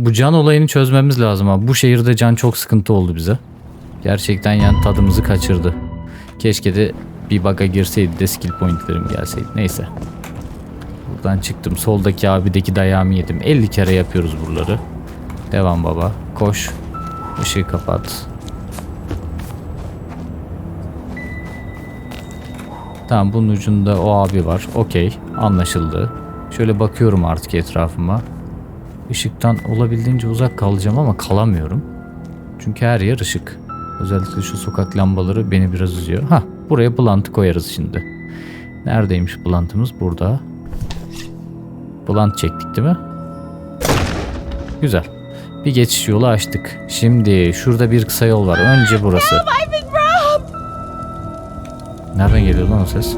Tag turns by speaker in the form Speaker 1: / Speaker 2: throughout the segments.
Speaker 1: Bu can olayını çözmemiz lazım abi. Bu şehirde can çok sıkıntı oldu bize. Gerçekten yani tadımızı kaçırdı. Keşke de bir bug'a girseydi de skill pointlerim gelseydi. Neyse. Buradan çıktım. Soldaki abideki dayağımı yedim. 50 kere yapıyoruz buraları. Devam baba. Koş. Işığı kapat. Tamam bunun ucunda o abi var. Okey. Anlaşıldı. Şöyle bakıyorum artık etrafıma. Işıktan olabildiğince uzak kalacağım ama kalamıyorum. Çünkü her yer ışık. Özellikle şu sokak lambaları beni biraz üzüyor. Ha, buraya blunt koyarız şimdi. Neredeymiş blunt'ımız? Burada. Blunt çektik değil mi? Güzel. Bir geçiş yolu açtık. Şimdi şurada bir kısa yol var. Önce burası. Nereden geliyor lan o ses?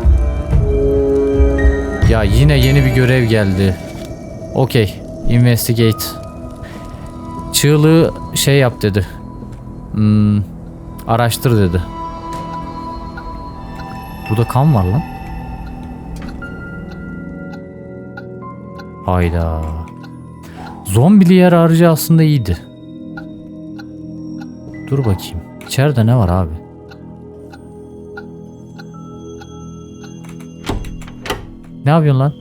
Speaker 1: Ya yine yeni bir görev geldi. Okey. Investigate. Çığlığı şey yap dedi. Hmm, araştır dedi. Burada kan var lan. Hayda. Zombili yer harcı aslında iyiydi. Dur bakayım. İçeride ne var abi? Ne yapıyorsun lan?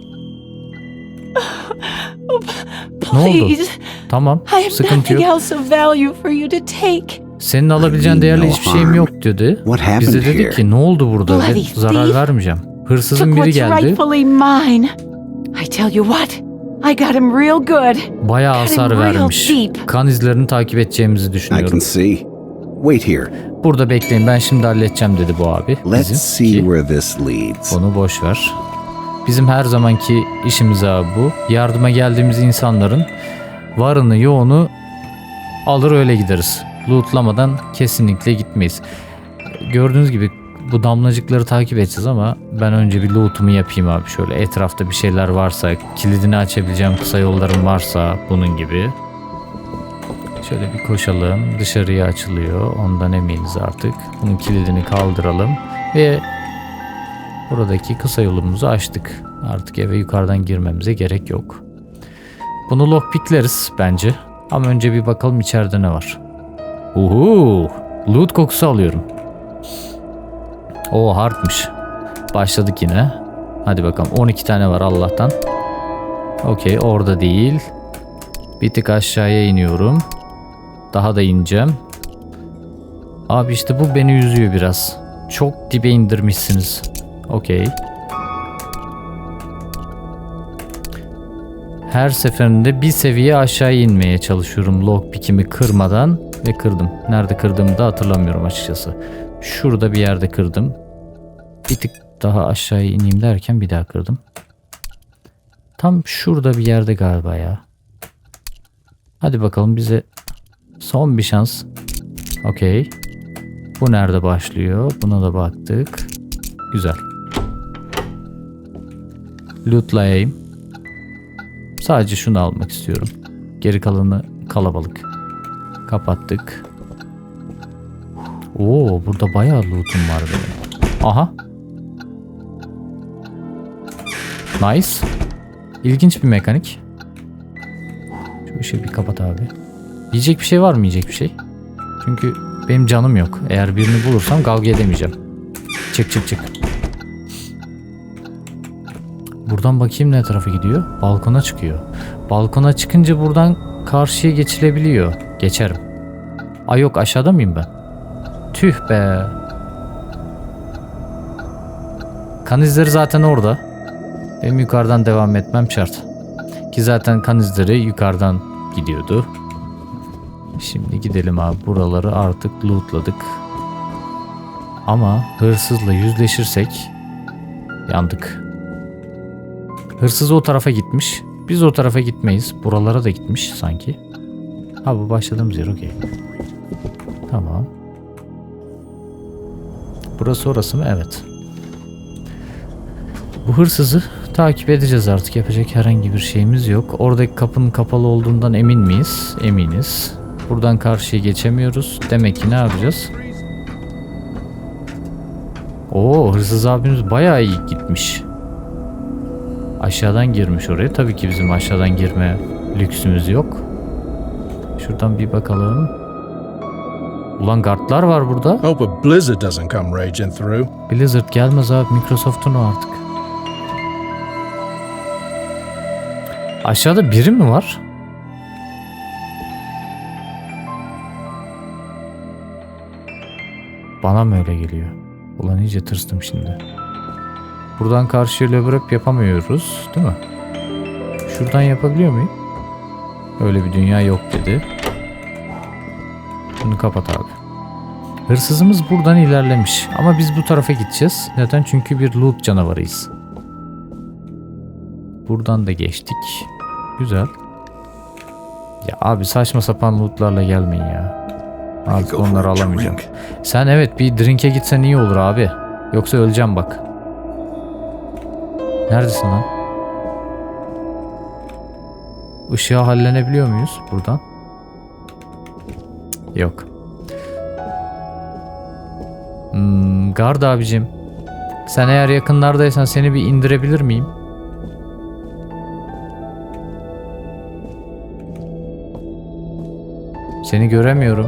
Speaker 1: Ne oldu?
Speaker 2: Please,
Speaker 1: Tamam.
Speaker 2: I have
Speaker 1: Sıkıntı yok.
Speaker 2: else of value for you to take.
Speaker 1: Senin alabileceğin değerli hiçbir şeyim yok dedi.
Speaker 3: What happened
Speaker 1: Bize dedi
Speaker 3: here?
Speaker 1: ki ne oldu burada ve
Speaker 2: Bloody
Speaker 1: zarar
Speaker 2: thief.
Speaker 1: vermeyeceğim. Hırsızın
Speaker 2: Took
Speaker 1: biri geldi.
Speaker 2: rightfully mine. I tell you what, I got him real good.
Speaker 1: Bayağı hasar
Speaker 2: real
Speaker 1: vermiş.
Speaker 2: deep.
Speaker 1: Kan izlerini takip edeceğimizi
Speaker 3: I can
Speaker 1: düşünüyorum.
Speaker 3: see. Wait here.
Speaker 1: Burada bekleyin ben şimdi halledeceğim dedi bu abi.
Speaker 3: Let's
Speaker 1: Bizim
Speaker 3: see
Speaker 1: ki
Speaker 3: where this leads.
Speaker 1: Onu boş ver. Bizim her zamanki işimiz abi bu. Yardıma geldiğimiz insanların varını yoğunu alır öyle gideriz. Lootlamadan kesinlikle gitmeyiz. Gördüğünüz gibi bu damlacıkları takip edeceğiz ama ben önce bir lootumu yapayım abi şöyle etrafta bir şeyler varsa kilidini açabileceğim kısa yollarım varsa bunun gibi. Şöyle bir koşalım dışarıya açılıyor ondan eminiz artık. Bunun kilidini kaldıralım ve Buradaki kısa yolumuzu açtık. Artık eve yukarıdan girmemize gerek yok. Bunu lockpickleriz bence. Ama önce bir bakalım içeride ne var. Uhu! Loot kokusu alıyorum. O hardmış. Başladık yine. Hadi bakalım 12 tane var Allah'tan. Okey orada değil. Bir tık aşağıya iniyorum. Daha da ineceğim. Abi işte bu beni üzüyor biraz. Çok dibe indirmişsiniz. Okey. Her seferinde bir seviye aşağı inmeye çalışıyorum lockpick'imi kırmadan ve kırdım. Nerede kırdığımı da hatırlamıyorum açıkçası. Şurada bir yerde kırdım. Bir tık daha aşağıya ineyim derken bir daha kırdım. Tam şurada bir yerde galiba ya. Hadi bakalım bize son bir şans. Okey. Bu nerede başlıyor? Buna da baktık. Güzel. Lootlayayım. Sadece şunu almak istiyorum. Geri kalanı kalabalık. Kapattık. Oo, burada bayağı lootum var benim. Aha. Nice. İlginç bir mekanik. Şu ışığı bir kapat abi. Yiyecek bir şey var mı yiyecek bir şey? Çünkü benim canım yok. Eğer birini bulursam kavga edemeyeceğim. Çık çık çık. Buradan bakayım ne tarafa gidiyor. Balkona çıkıyor. Balkona çıkınca buradan karşıya geçilebiliyor. Geçerim. Ay yok aşağıda mıyım ben? Tüh be. Kan izleri zaten orada. Benim yukarıdan devam etmem şart. Ki zaten kan izleri yukarıdan gidiyordu. Şimdi gidelim abi. Buraları artık lootladık. Ama hırsızla yüzleşirsek yandık. Hırsız o tarafa gitmiş. Biz o tarafa gitmeyiz. Buralara da gitmiş sanki. Ha bu başladığımız yer okey. Tamam. Burası orası mı? Evet. Bu hırsızı takip edeceğiz artık. Yapacak herhangi bir şeyimiz yok. Oradaki kapının kapalı olduğundan emin miyiz? Eminiz. Buradan karşıya geçemiyoruz. Demek ki ne yapacağız? Oo hırsız abimiz bayağı iyi gitmiş. Aşağıdan girmiş oraya. Tabii ki bizim aşağıdan girme lüksümüz yok. Şuradan bir bakalım. Ulan guardlar var burada.
Speaker 4: Hope a blizzard doesn't come raging through.
Speaker 1: Blizzard gelmez abi. Microsoft'un o artık. Aşağıda biri mi var? Bana mı öyle geliyor? Ulan iyice tırstım şimdi. Buradan karşıya level up yapamıyoruz değil mi? Şuradan yapabiliyor muyum? Öyle bir dünya yok dedi. Bunu kapat abi. Hırsızımız buradan ilerlemiş ama biz bu tarafa gideceğiz. Neden? Çünkü bir loot canavarıyız. Buradan da geçtik. Güzel. Ya abi saçma sapan lootlarla gelmeyin ya. Artık onları alamayacağım. Sen evet bir drink'e gitsen iyi olur abi. Yoksa öleceğim bak. Neredesin lan? Işığı hallenebiliyor muyuz buradan? Yok. Hmm, Gard abicim. Sen eğer yakınlardaysan seni bir indirebilir miyim? Seni göremiyorum.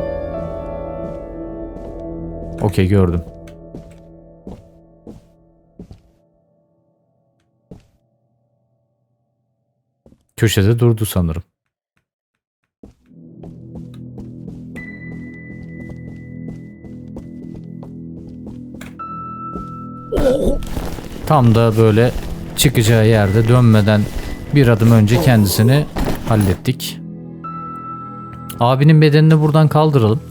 Speaker 1: Okey gördüm. Köşede durdu sanırım. Tam da böyle çıkacağı yerde dönmeden bir adım önce kendisini hallettik. Abinin bedenini buradan kaldıralım.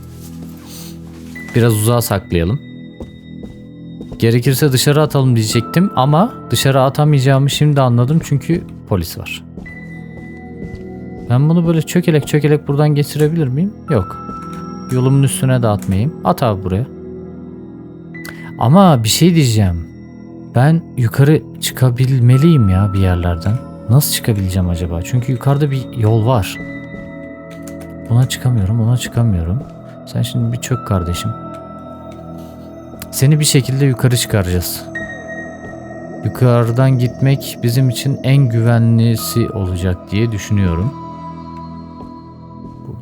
Speaker 1: Biraz uzağa saklayalım. Gerekirse dışarı atalım diyecektim ama dışarı atamayacağımı şimdi anladım çünkü polis var. Ben bunu böyle çökelek çökelek buradan geçirebilir miyim? Yok. Yolumun üstüne de atmayayım. At abi buraya. Ama bir şey diyeceğim. Ben yukarı çıkabilmeliyim ya bir yerlerden. Nasıl çıkabileceğim acaba? Çünkü yukarıda bir yol var. Buna çıkamıyorum, ona çıkamıyorum. Sen şimdi bir çök kardeşim. Seni bir şekilde yukarı çıkaracağız. Yukarıdan gitmek bizim için en güvenlisi olacak diye düşünüyorum.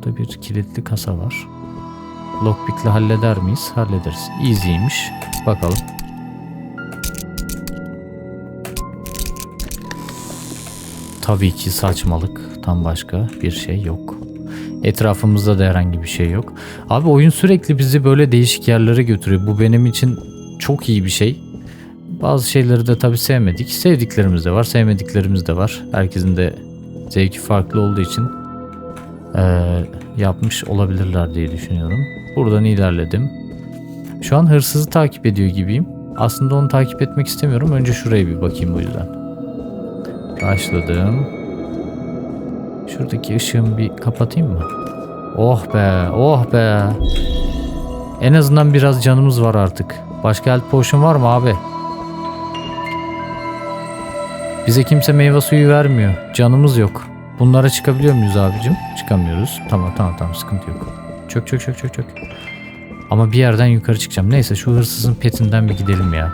Speaker 1: Burada bir kilitli kasa var. Lockpick'le halleder miyiz? Hallederiz. Easy'ymiş. Bakalım. Tabii ki saçmalık. Tam başka bir şey yok. Etrafımızda da herhangi bir şey yok. Abi oyun sürekli bizi böyle değişik yerlere götürüyor. Bu benim için çok iyi bir şey. Bazı şeyleri de tabii sevmedik. Sevdiklerimiz de var, sevmediklerimiz de var. Herkesin de zevki farklı olduğu için eee, yapmış olabilirler diye düşünüyorum. Buradan ilerledim. Şu an hırsızı takip ediyor gibiyim. Aslında onu takip etmek istemiyorum. Önce şuraya bir bakayım bu yüzden. Başladım. Şuradaki ışığımı bir kapatayım mı? Oh be, oh be. En azından biraz canımız var artık. Başka health potion var mı abi? Bize kimse meyve suyu vermiyor. Canımız yok. Bunlara çıkabiliyor muyuz abicim? Çıkamıyoruz. Tamam tamam tamam sıkıntı yok. Çök çök çök çök çök. Ama bir yerden yukarı çıkacağım. Neyse şu hırsızın petinden bir gidelim ya.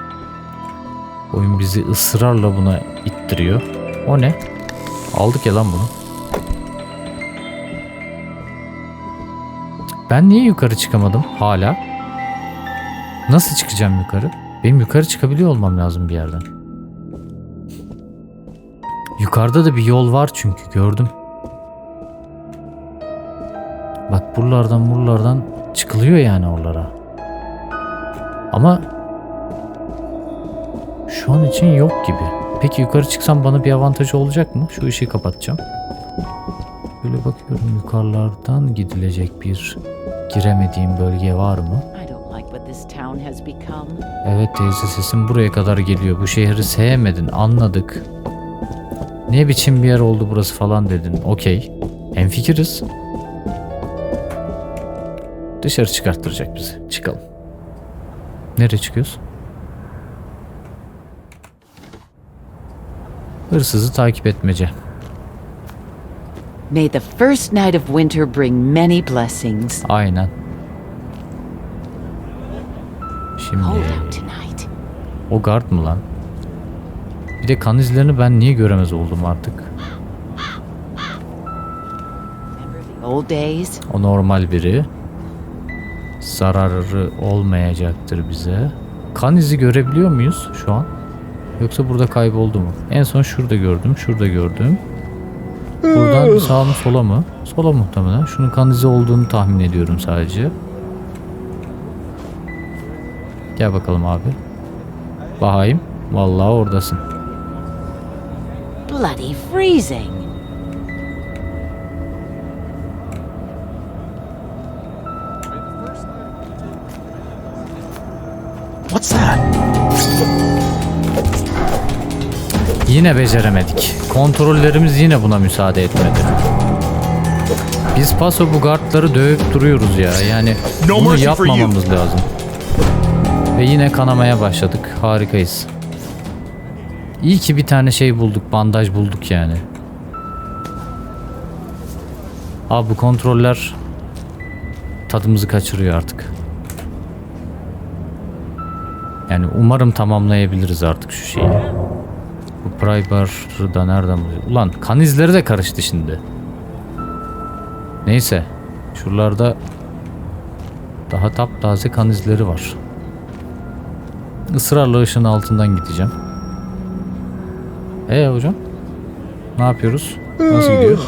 Speaker 1: Oyun bizi ısrarla buna ittiriyor. O ne? Aldık ya lan bunu. Ben niye yukarı çıkamadım hala? Nasıl çıkacağım yukarı? Benim yukarı çıkabiliyor olmam lazım bir yerden. Yukarıda da bir yol var çünkü gördüm. Bak buralardan buralardan çıkılıyor yani oralara. Ama şu an için yok gibi. Peki yukarı çıksam bana bir avantajı olacak mı? Şu ışığı kapatacağım. Böyle bakıyorum yukarılardan gidilecek bir giremediğim bölge var mı? Evet teyze sesin buraya kadar geliyor. Bu şehri sevmedin anladık. Ne biçim bir yer oldu burası falan dedin. Okey. Hemfikiriz. Dışarı çıkarttıracak bizi. Çıkalım. Nereye çıkıyoruz? Hırsızı takip etmece.
Speaker 2: May the first night of winter bring many blessings.
Speaker 1: Aynen. Şimdi o guard mı lan? Bir de kan izlerini ben niye göremez oldum artık? O normal biri. Zararı olmayacaktır bize. Kan izi görebiliyor muyuz şu an? Yoksa burada kayboldu mu? En son şurada gördüm, şurada gördüm. Buradan sağa mı sola mı? Sola muhtemelen. Şunun kan izi olduğunu tahmin ediyorum sadece. Gel bakalım abi. Bahayım. Vallahi oradasın.
Speaker 2: Bloody freezing.
Speaker 3: What's that?
Speaker 1: Yine beceremedik. Kontrollerimiz yine buna müsaade etmedi. Biz paso bu guardları dövüp duruyoruz ya. Yani bunu yapmamamız lazım. Ve yine kanamaya başladık. Harikayız. İyi ki bir tane şey bulduk. Bandaj bulduk yani. Abi bu kontroller tadımızı kaçırıyor artık. Yani umarım tamamlayabiliriz artık şu şeyi. Bu Prybar'ı da nereden buluyor? Ulan kan izleri de karıştı şimdi. Neyse. Şuralarda daha taptaze kan izleri var. Israrla ışığın altından gideceğim. Ee hocam? Ne yapıyoruz? Nasıl gidiyor?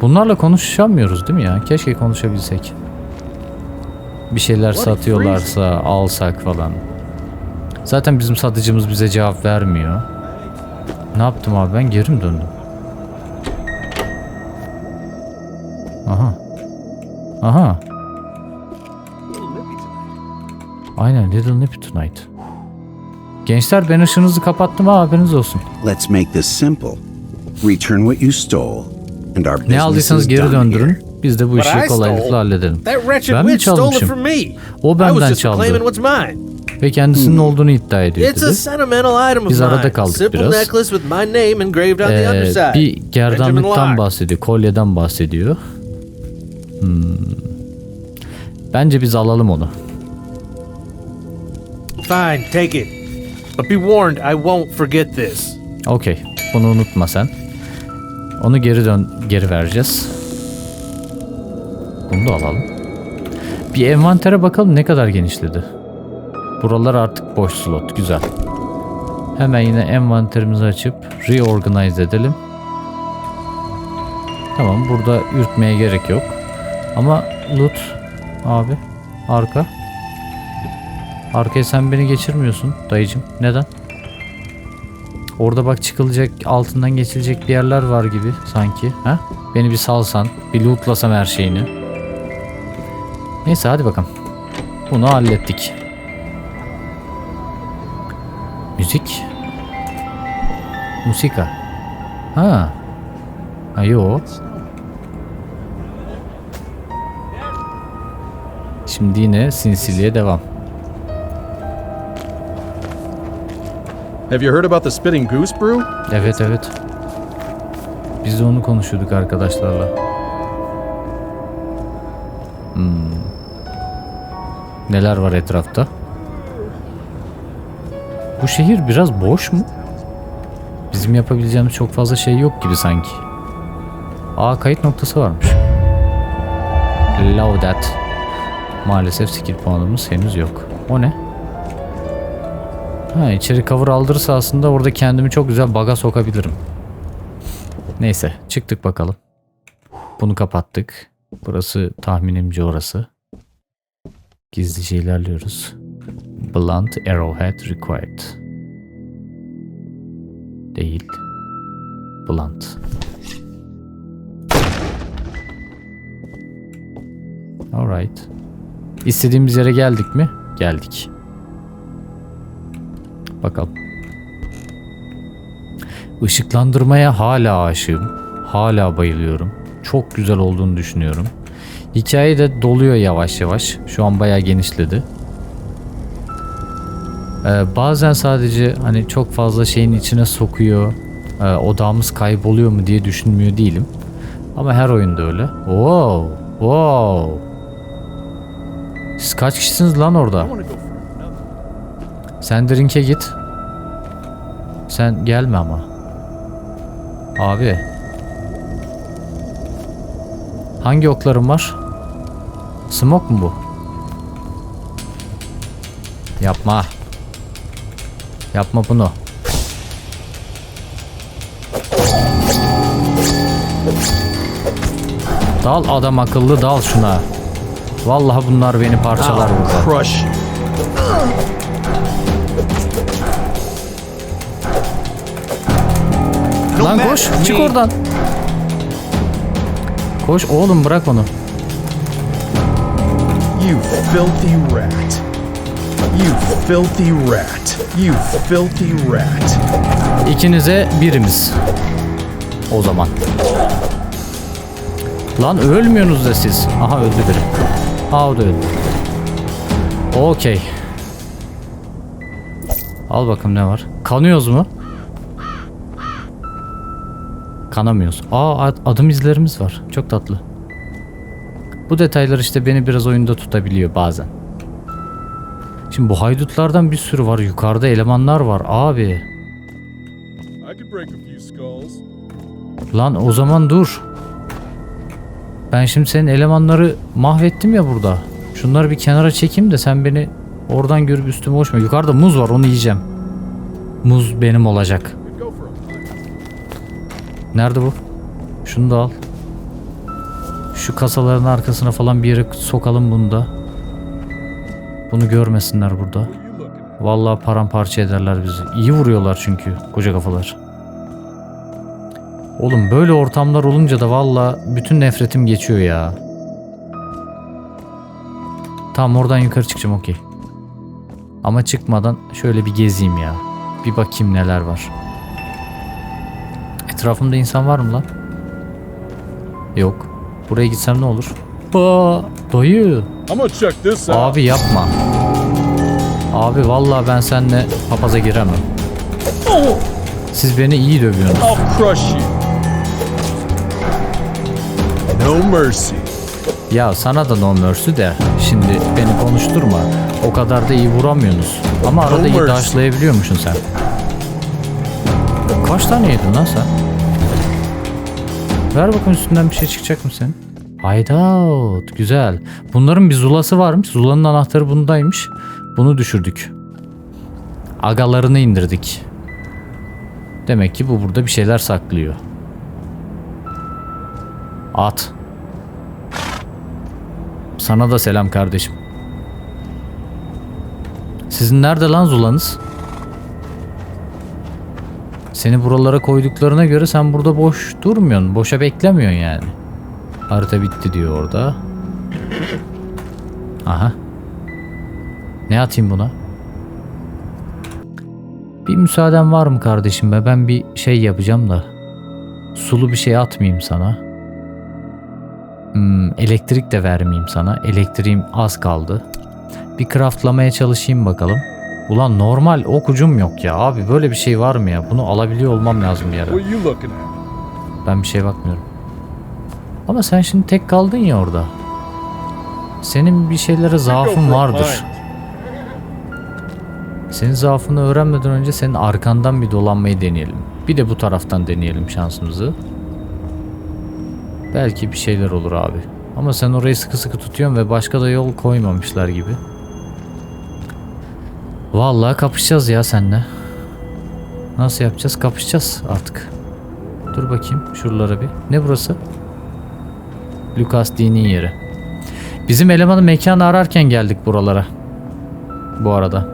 Speaker 1: Bunlarla konuşamıyoruz değil mi ya? Keşke konuşabilsek. Bir şeyler satıyorlarsa alsak falan. Zaten bizim satıcımız bize cevap vermiyor. Ne yaptım abi ben geri mi döndüm? Aha. Aha. Aynen Little Nippy Tonight. Gençler ben ışığınızı kapattım ha haberiniz olsun.
Speaker 3: Let's make this simple. Return what you stole, and our
Speaker 1: Ne
Speaker 3: business
Speaker 1: aldıysanız
Speaker 3: is
Speaker 1: geri döndürün.
Speaker 3: here.
Speaker 1: Biz de bu işi kolaylıkla halledelim. Ben mi
Speaker 5: witch stole it
Speaker 1: çalmışım? O
Speaker 5: I
Speaker 1: benden çaldı.
Speaker 5: reclaiming what's mine.
Speaker 1: Ve kendisinin olduğunu iddia ediyor dedi. Biz arada kaldık biraz.
Speaker 5: necklace with my name engraved on the
Speaker 1: Ee,
Speaker 5: underside.
Speaker 1: bir gerdanlıktan bahsediyor. Kolyeden bahsediyor. Hmm. Bence biz alalım onu.
Speaker 5: Fine, take it. But be warned, I won't forget this.
Speaker 1: Okey. Bunu unutma sen. Onu geri dön geri vereceğiz. Bunu da alalım. Bir envantere bakalım ne kadar genişledi. Buralar artık boş slot. Güzel. Hemen yine envanterimizi açıp reorganize edelim. Tamam burada ürkmeye gerek yok. Ama loot abi arka. Arkaya sen beni geçirmiyorsun dayıcım. Neden? Orada bak çıkılacak altından geçilecek bir yerler var gibi sanki. Ha? Beni bir salsan, bir lootlasam her şeyini. Neyse hadi bakalım. Bunu hallettik. Müzik. Musika. Ha. Ha yo. Şimdi yine sinsiliğe devam.
Speaker 4: Have you heard about the Spitting Goose Brew?
Speaker 1: Evet evet. Biz de onu konuşuyorduk arkadaşlarla. Hmm. Neler var etrafta? Bu şehir biraz boş mu? Bizim yapabileceğimiz çok fazla şey yok gibi sanki. Aa kayıt noktası varmış. Love that. Maalesef skill puanımız henüz yok. O ne? Ha içeri cover aldırırsa aslında orada kendimi çok güzel baga sokabilirim. Neyse çıktık bakalım. Bunu kapattık. Burası tahminimce orası. Gizlice ilerliyoruz. Blunt arrowhead required. Değil. Blunt. Alright. İstediğimiz yere geldik mi? Geldik. Bakalım. Işıklandırmaya hala aşığım. Hala bayılıyorum. Çok güzel olduğunu düşünüyorum. Hikaye de doluyor yavaş yavaş. Şu an bayağı genişledi. Ee, bazen sadece hani çok fazla şeyin içine sokuyor. Ee, odağımız kayboluyor mu diye düşünmüyor değilim. Ama her oyunda öyle. Wow, wow. Siz kaç kişisiniz lan orada? Sen drink'e git. Sen gelme ama. Abi. Hangi oklarım var? Smoke mu bu? Yapma. Yapma bunu. Dal adam akıllı dal şuna. Vallahi bunlar beni parçalar burada.
Speaker 4: Crush
Speaker 1: Lan koş çık oradan. Koş oğlum bırak onu.
Speaker 4: You filthy rat. You filthy rat. You filthy rat.
Speaker 1: İkinize birimiz. O zaman. Lan ölmüyorsunuz da siz. Aha öldü biri. Aa o da öldü. Okey. Al bakalım ne var. Kanıyoruz mu? Kanamıyoruz. Aa ad- adım izlerimiz var. Çok tatlı. Bu detaylar işte beni biraz oyunda tutabiliyor bazen. Şimdi bu haydutlardan bir sürü var. Yukarıda elemanlar var abi. Lan o zaman dur. Ben şimdi senin elemanları mahvettim ya burada. Şunları bir kenara çekeyim de sen beni oradan görüp üstüme uçma. Yukarıda muz var onu yiyeceğim. Muz benim olacak. Nerede bu? Şunu da al. Şu kasaların arkasına falan bir yere sokalım bunu da. Bunu görmesinler burada. Vallahi paramparça ederler bizi. İyi vuruyorlar çünkü koca kafalar. Oğlum böyle ortamlar olunca da vallahi bütün nefretim geçiyor ya. Tamam oradan yukarı çıkacağım okey. Ama çıkmadan şöyle bir gezeyim ya. Bir bakayım neler var. Etrafımda insan var mı lan? Yok. Buraya gitsem ne olur? Aa, dayı. Abi yapma. Abi vallahi ben seninle papaza giremem. Siz beni iyi dövüyorsunuz.
Speaker 4: I'll crush you. No mercy.
Speaker 1: Ya sana da no mercy de şimdi beni konuşturma. O kadar da iyi vuramıyorsunuz. Ama arada iyi
Speaker 4: mercy.
Speaker 1: daşlayabiliyormuşsun sen. Kaç tane yedin lan sen? Ver bakayım üstünden bir şey çıkacak mı senin? Haydat güzel. Bunların bir zulası varmış. Zulanın anahtarı bundaymış. Bunu düşürdük. Agalarını indirdik. Demek ki bu burada bir şeyler saklıyor. At. Sana da selam kardeşim. Sizin nerede lan Zula'nız? Seni buralara koyduklarına göre sen burada boş durmuyorsun. Boşa beklemiyorsun yani. Harita bitti diyor orada. Aha. Ne atayım buna? Bir müsaaden var mı kardeşim be? Ben bir şey yapacağım da. Sulu bir şey atmayayım sana. Hmm, elektrik de vermeyeyim sana. Elektriğim az kaldı. Bir craftlamaya çalışayım bakalım. Ulan normal ok ucum yok ya abi böyle bir şey var mı ya? Bunu alabiliyor olmam lazım bir
Speaker 4: at?
Speaker 1: Ben bir şey bakmıyorum. Ama sen şimdi tek kaldın ya orada. Senin bir şeylere zaafın vardır. Senin zaafını öğrenmeden önce senin arkandan bir dolanmayı deneyelim. Bir de bu taraftan deneyelim şansımızı. Belki bir şeyler olur abi. Ama sen orayı sıkı sıkı tutuyorsun ve başka da yol koymamışlar gibi. Vallahi kapışacağız ya seninle. Nasıl yapacağız? Kapışacağız artık. Dur bakayım şuralara bir. Ne burası? Lucas Dinin yeri. Bizim elemanın mekanı ararken geldik buralara. Bu arada.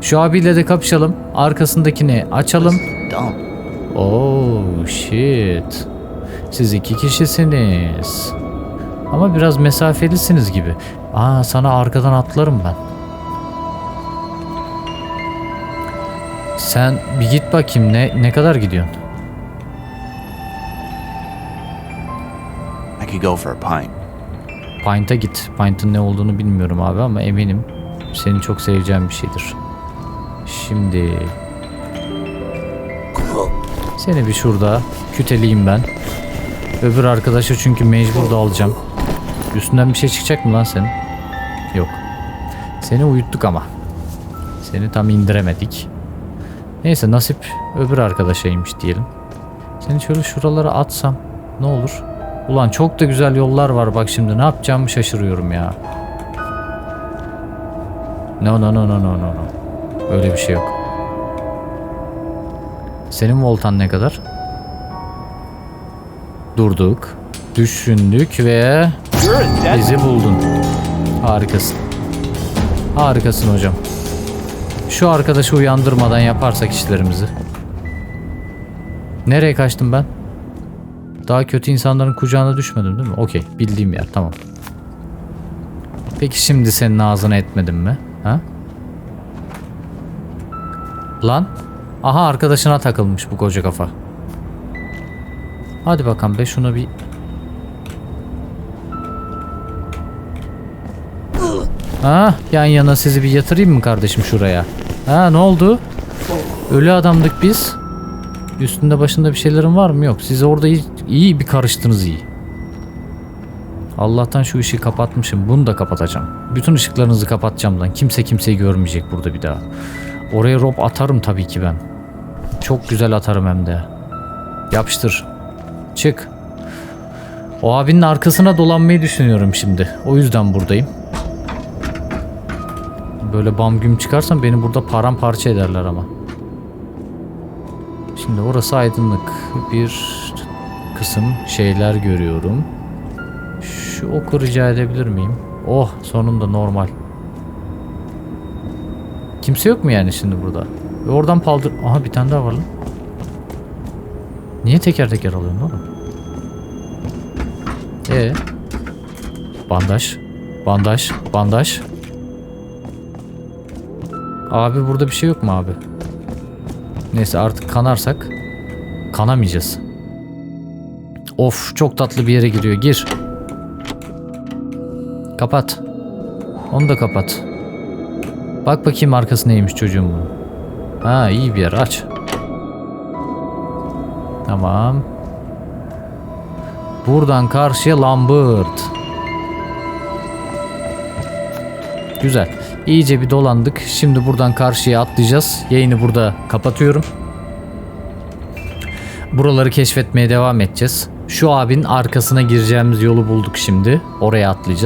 Speaker 1: Şu abiyle de kapışalım. Arkasındakini açalım. Oh shit. Siz iki kişisiniz. Ama biraz mesafelisiniz gibi. Aa sana arkadan atlarım ben. Sen bir git bakayım ne ne kadar gidiyorsun?
Speaker 6: I could go for a pint.
Speaker 1: Pint'a git. Pint'ın ne olduğunu bilmiyorum abi ama eminim seni çok seveceğim bir şeydir. Şimdi seni bir şurada küteleyeyim ben. Öbür arkadaşı çünkü mecbur da alacağım. Üstünden bir şey çıkacak mı lan senin? Yok. Seni uyuttuk ama. Seni tam indiremedik. Neyse nasip öbür arkadaşaymış diyelim. Seni şöyle şuralara atsam ne olur? Ulan çok da güzel yollar var bak şimdi ne yapacağımı şaşırıyorum ya. No no no no no no no. Öyle bir şey yok. Senin voltan ne kadar? Durduk. Düşündük ve bizi buldun. Harikasın. Harikasın hocam. Şu arkadaşı uyandırmadan yaparsak işlerimizi. Nereye kaçtım ben? Daha kötü insanların kucağına düşmedim değil mi? Okey. Bildiğim yer. Tamam. Peki şimdi senin ağzına etmedim mi? Ha? Lan. Aha arkadaşına takılmış bu koca kafa. Hadi bakalım be şuna bir... Ha yan yana sizi bir yatırayım mı kardeşim şuraya? Ha ne oldu? Ölü adamdık biz. Üstünde başında bir şeylerin var mı? Yok. Siz orada iyi, iyi bir karıştınız iyi. Allah'tan şu ışığı kapatmışım. Bunu da kapatacağım. Bütün ışıklarınızı kapatacağım lan. Kimse kimseyi görmeyecek burada bir daha. Oraya rob atarım tabii ki ben. Çok güzel atarım hem de. Yapıştır. Çık. O abinin arkasına dolanmayı düşünüyorum şimdi. O yüzden buradayım. Böyle bam güm çıkarsam beni burada paramparça ederler ama. Şimdi orası aydınlık. Bir kısım şeyler görüyorum. Şu oku rica edebilir miyim? Oh sonunda normal. Kimse yok mu yani şimdi burada? Ve oradan paldır... Aha bir tane daha var lan. Niye teker teker alıyorsun oğlum? Ee? Bandaj. Bandaj. Bandaj. Abi burada bir şey yok mu abi? Neyse artık kanarsak kanamayacağız. Of çok tatlı bir yere giriyor. Gir. Kapat. Onu da kapat. Bak bakayım arkası neymiş çocuğum bunun. Ha iyi bir yer aç. Tamam. Buradan karşıya Lambert. Güzel. İyice bir dolandık. Şimdi buradan karşıya atlayacağız. Yayını burada kapatıyorum. Buraları keşfetmeye devam edeceğiz. Şu abinin arkasına gireceğimiz yolu bulduk şimdi. Oraya atlayacağız.